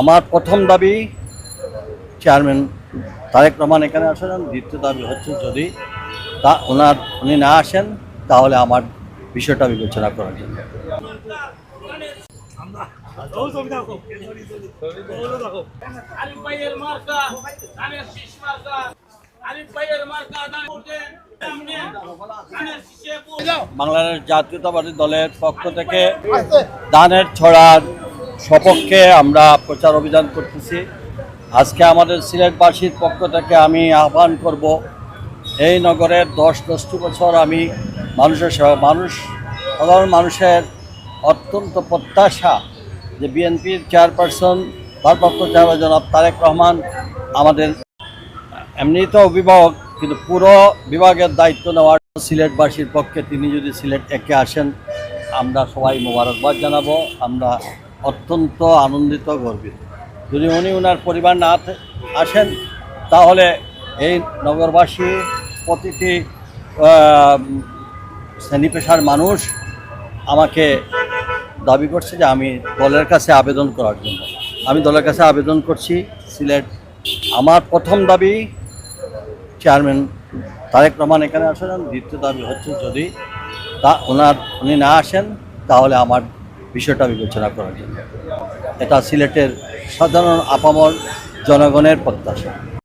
আমার প্রথম দাবি চেয়ারম্যান তারেক রহমান এখানে আসেন দ্বিতীয় দাবি হচ্ছে যদি তা ওনার উনি না আসেন তাহলে আমার বিষয়টা বিবেচনা করার জন্য। বাংলাদেশ জাতীয়তাবাদী দলের পক্ষ থেকে দানের ছড়ার সপক্ষে আমরা প্রচার অভিযান করতেছি। আজকে আমাদের সিলেটবাসীর পক্ষ থেকে আমি আহ্বান করব, এই নগরের দশ দশটি বছর আমি মানুষের সেবা, মানুষ, সাধারণ মানুষের অত্যন্ত প্রত্যাশা যে বিএনপির চেয়ারপারসন, ভারপ্রাপ্ত চেয়ারম্যান জনাব তারেক রহমান আমাদের এমনি তো অভিভাবক, কিন্তু পুরো বিভাগের দায়িত্ব নেওয়ার সিলেটবাসীর পক্ষে তিনি যদি সিলেট একে আসেন, আমরা সবাই মোবারকবাদ জানাব। আমরা অত্যন্ত আনন্দিত, গর্বিত। যদি উনি ওনার পরিবার না আসেন, তাহলে এই নগরবাসী প্রতিটি শ্রেণি পেশার মানুষ আমাকে দাবি করছে যে আমি দলের কাছে আবেদন করার জন্য। আমি দলের কাছে আবেদন করছি, সিলেট। আমার প্রথম দাবি, চেয়ারম্যান তারেক রহমান এখানে আসেন। দ্বিতীয় দাবি হচ্ছে যদি তা ওনার উনি না আসেন, তাহলে আমার বিষয়টা বিবেচনা করার জন্য। এটা সিলেটের সাধারণ আপামর জনগণের প্রত্যাশা।